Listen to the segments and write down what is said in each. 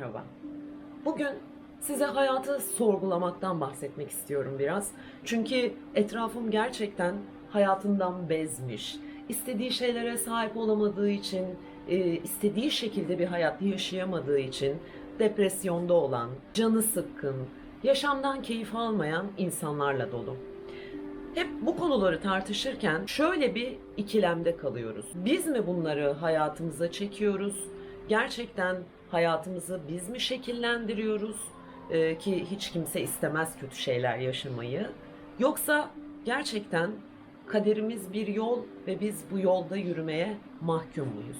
merhaba. Bugün size hayatı sorgulamaktan bahsetmek istiyorum biraz. Çünkü etrafım gerçekten hayatından bezmiş. İstediği şeylere sahip olamadığı için, e, istediği şekilde bir hayat yaşayamadığı için depresyonda olan, canı sıkkın, yaşamdan keyif almayan insanlarla dolu. Hep bu konuları tartışırken şöyle bir ikilemde kalıyoruz. Biz mi bunları hayatımıza çekiyoruz? Gerçekten hayatımızı biz mi şekillendiriyoruz? Ee, ki hiç kimse istemez kötü şeyler yaşamayı. Yoksa gerçekten kaderimiz bir yol ve biz bu yolda yürümeye mahkum muyuz?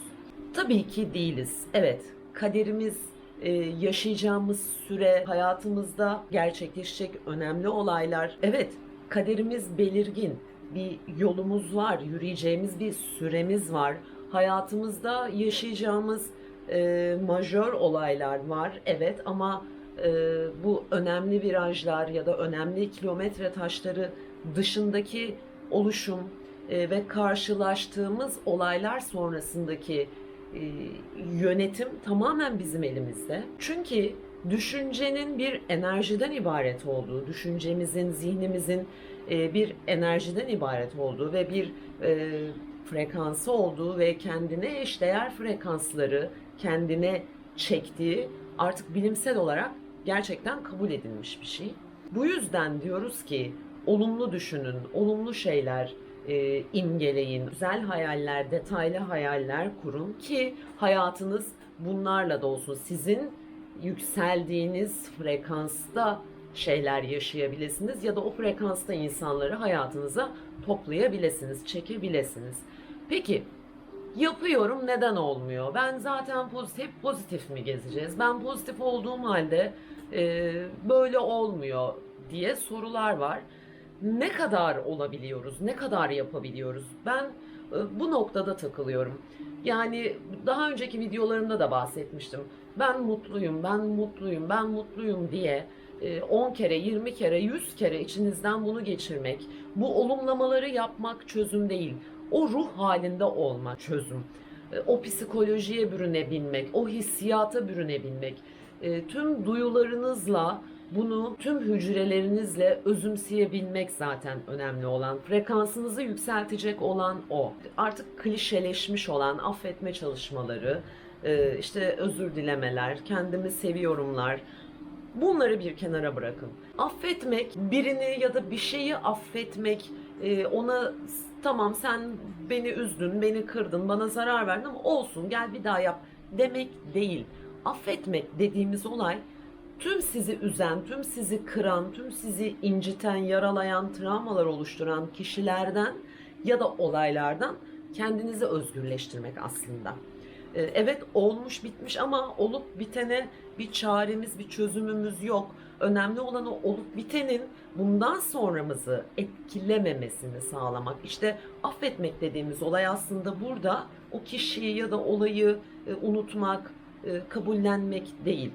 Tabii ki değiliz. Evet, kaderimiz e, yaşayacağımız süre, hayatımızda gerçekleşecek önemli olaylar. Evet, kaderimiz belirgin. Bir yolumuz var, yürüyeceğimiz bir süremiz var. Hayatımızda yaşayacağımız e, majör olaylar var. Evet ama e, bu önemli virajlar ya da önemli kilometre taşları dışındaki oluşum e, ve karşılaştığımız olaylar sonrasındaki e, yönetim tamamen bizim elimizde. Çünkü düşüncenin bir enerjiden ibaret olduğu, düşüncemizin, zihnimizin e, bir enerjiden ibaret olduğu ve bir e, frekansı olduğu ve kendine eşdeğer frekansları kendine çektiği artık bilimsel olarak gerçekten kabul edilmiş bir şey. Bu yüzden diyoruz ki olumlu düşünün, olumlu şeyler e, imgeleyin, güzel hayaller, detaylı hayaller kurun ki hayatınız bunlarla da olsun. Sizin yükseldiğiniz frekansta şeyler yaşayabilirsiniz ya da o frekansta insanları hayatınıza toplayabilirsiniz, çekebilirsiniz. Peki yapıyorum neden olmuyor? Ben zaten pozitif, hep pozitif mi gezeceğiz? Ben pozitif olduğum halde e, böyle olmuyor diye sorular var. Ne kadar olabiliyoruz? Ne kadar yapabiliyoruz? Ben e, bu noktada takılıyorum. Yani daha önceki videolarımda da bahsetmiştim. Ben mutluyum, ben mutluyum, ben mutluyum diye e, 10 kere, 20 kere, 100 kere içinizden bunu geçirmek, bu olumlamaları yapmak çözüm değil. O ruh halinde olmak çözüm. E, O psikolojiye bürünebilmek, o hissiyata bürünebilmek, e, tüm duyularınızla bunu tüm hücrelerinizle özümseyebilmek zaten önemli olan. Frekansınızı yükseltecek olan o. Artık klişeleşmiş olan affetme çalışmaları, e, işte özür dilemeler, kendimi seviyorumlar, Bunları bir kenara bırakın. Affetmek, birini ya da bir şeyi affetmek, e, ona tamam sen beni üzdün, beni kırdın, bana zarar verdin ama olsun gel bir daha yap demek değil. Affetmek dediğimiz olay tüm sizi üzen, tüm sizi kıran, tüm sizi inciten, yaralayan, travmalar oluşturan kişilerden ya da olaylardan kendinizi özgürleştirmek aslında. Ee, Evet olmuş bitmiş ama olup bitene bir çaremiz, bir çözümümüz yok. Önemli olan o olup bitenin bundan sonramızı etkilememesini sağlamak. İşte affetmek dediğimiz olay aslında burada o kişiyi ya da olayı e, unutmak, e, kabullenmek değil.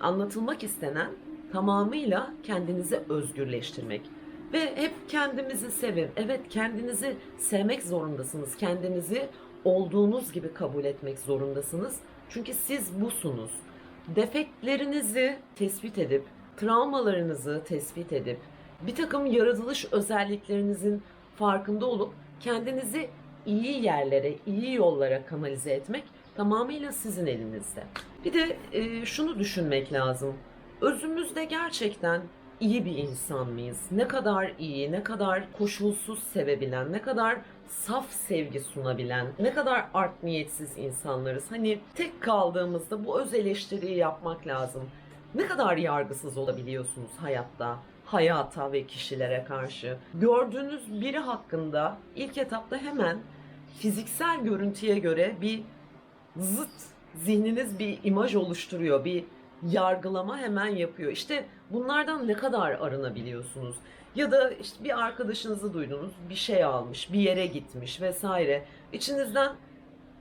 Anlatılmak istenen tamamıyla kendinizi özgürleştirmek. Ve hep kendimizi sevin. Evet kendinizi sevmek zorundasınız. Kendinizi olduğunuz gibi kabul etmek zorundasınız. Çünkü siz busunuz. Defektlerinizi tespit edip, travmalarınızı tespit edip, bir takım yaratılış özelliklerinizin farkında olup kendinizi iyi yerlere, iyi yollara kanalize etmek tamamıyla sizin elinizde. Bir de e, şunu düşünmek lazım. Özümüzde gerçekten iyi bir insan mıyız? Ne kadar iyi, ne kadar koşulsuz sevebilen, ne kadar saf sevgi sunabilen, ne kadar art niyetsiz insanlarız. Hani tek kaldığımızda bu öz eleştiriyi yapmak lazım. Ne kadar yargısız olabiliyorsunuz hayatta, hayata ve kişilere karşı. Gördüğünüz biri hakkında ilk etapta hemen fiziksel görüntüye göre bir zıt zihniniz bir imaj oluşturuyor, bir yargılama hemen yapıyor. İşte bunlardan ne kadar arınabiliyorsunuz? Ya da işte bir arkadaşınızı duydunuz, bir şey almış, bir yere gitmiş vesaire. İçinizden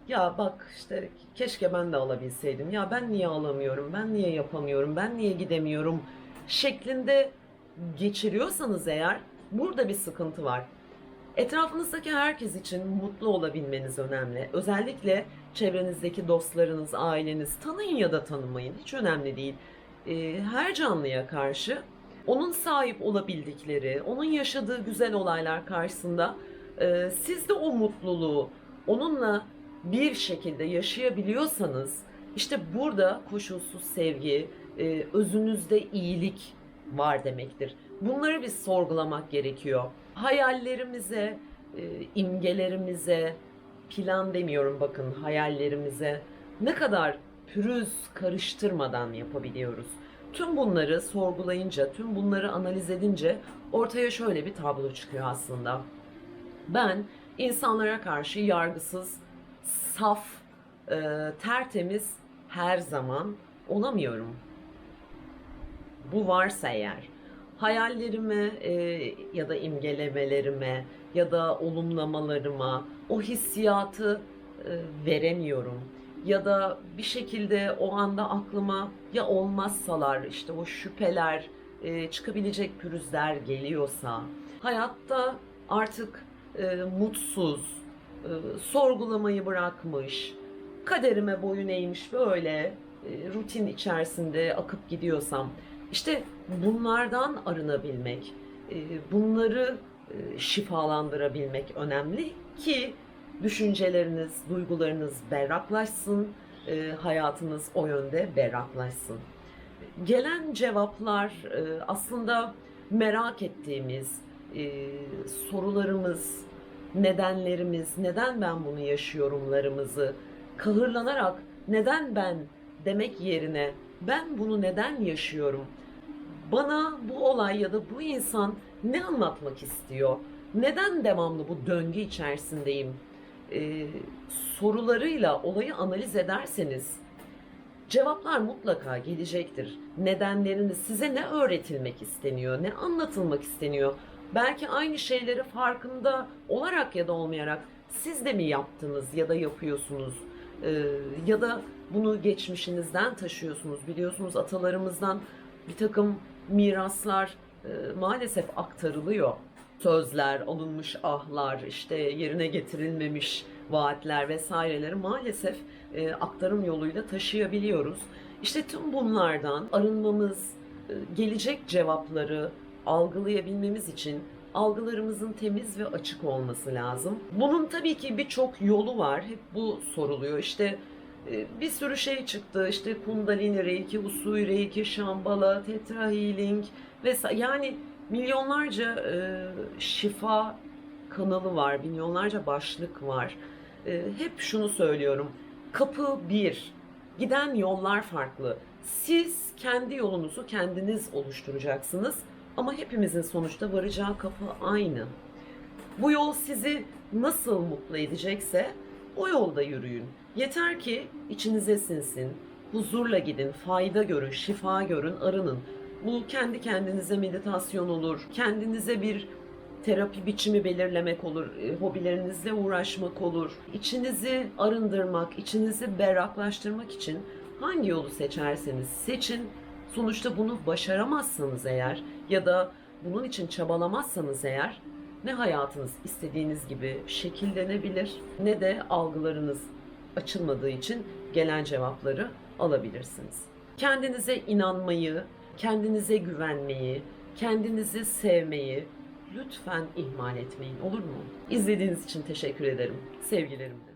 ya bak işte keşke ben de alabilseydim. Ya ben niye alamıyorum? Ben niye yapamıyorum? Ben niye gidemiyorum? şeklinde geçiriyorsanız eğer burada bir sıkıntı var. Etrafınızdaki herkes için mutlu olabilmeniz önemli. Özellikle çevrenizdeki dostlarınız, aileniz tanıyın ya da tanımayın hiç önemli değil. Ee, her canlıya karşı onun sahip olabildikleri, onun yaşadığı güzel olaylar karşısında e, siz de o mutluluğu onunla bir şekilde yaşayabiliyorsanız işte burada koşulsuz sevgi, e, özünüzde iyilik var demektir. Bunları biz sorgulamak gerekiyor. Hayallerimize, e, imgelerimize, plan demiyorum bakın hayallerimize ne kadar pürüz karıştırmadan yapabiliyoruz. Tüm bunları sorgulayınca, tüm bunları analiz edince ortaya şöyle bir tablo çıkıyor aslında. Ben insanlara karşı yargısız, saf, e, tertemiz her zaman olamıyorum. Bu varsa eğer hayallerime e, ya da imgelemelerime ya da olumlamalarıma o hissiyatı e, veremiyorum. Ya da bir şekilde o anda aklıma ya olmazsalar işte o şüpheler e, çıkabilecek pürüzler geliyorsa hayatta artık e, mutsuz e, sorgulamayı bırakmış kaderime boyun eğmiş böyle e, rutin içerisinde akıp gidiyorsam işte bunlardan arınabilmek, e, bunları e, şifalandırabilmek önemli ki düşünceleriniz, duygularınız berraklaşsın, e, hayatınız o yönde berraklaşsın. Gelen cevaplar aslında merak ettiğimiz sorularımız, nedenlerimiz, neden ben bunu yaşıyorumlarımızı kahırlanarak neden ben demek yerine ben bunu neden yaşıyorum? Bana bu olay ya da bu insan ne anlatmak istiyor? Neden devamlı bu döngü içerisindeyim? Ee, sorularıyla olayı analiz ederseniz cevaplar mutlaka gelecektir. Nedenlerini size ne öğretilmek isteniyor, ne anlatılmak isteniyor? Belki aynı şeyleri farkında olarak ya da olmayarak siz de mi yaptınız ya da yapıyorsunuz? Ee, ya da bunu geçmişinizden taşıyorsunuz. Biliyorsunuz atalarımızdan bir takım miraslar e, maalesef aktarılıyor. Sözler, alınmış ahlar, işte yerine getirilmemiş vaatler vesaireleri maalesef e, aktarım yoluyla taşıyabiliyoruz. İşte tüm bunlardan arınmamız, e, gelecek cevapları algılayabilmemiz için algılarımızın temiz ve açık olması lazım. Bunun tabii ki birçok yolu var. Hep bu soruluyor. İşte bir sürü şey çıktı. İşte Kundalini Reiki, Usui Reiki, Shambhala, Theta Healing vesaire. Yani milyonlarca e, şifa kanalı var, milyonlarca başlık var. E, hep şunu söylüyorum. Kapı bir. Giden yollar farklı. Siz kendi yolunuzu kendiniz oluşturacaksınız. Ama hepimizin sonuçta varacağı kapı aynı. Bu yol sizi nasıl mutlu edecekse o yolda yürüyün. Yeter ki içinize sinsin, huzurla gidin, fayda görün, şifa görün, arının. Bu kendi kendinize meditasyon olur, kendinize bir terapi biçimi belirlemek olur, e, hobilerinizle uğraşmak olur. İçinizi arındırmak, içinizi berraklaştırmak için hangi yolu seçerseniz seçin. Sonuçta bunu başaramazsanız eğer ya da bunun için çabalamazsanız eğer ne hayatınız istediğiniz gibi şekillenebilir ne de algılarınız açılmadığı için gelen cevapları alabilirsiniz. Kendinize inanmayı, kendinize güvenmeyi, kendinizi sevmeyi lütfen ihmal etmeyin olur mu? İzlediğiniz için teşekkür ederim. Sevgilerimle.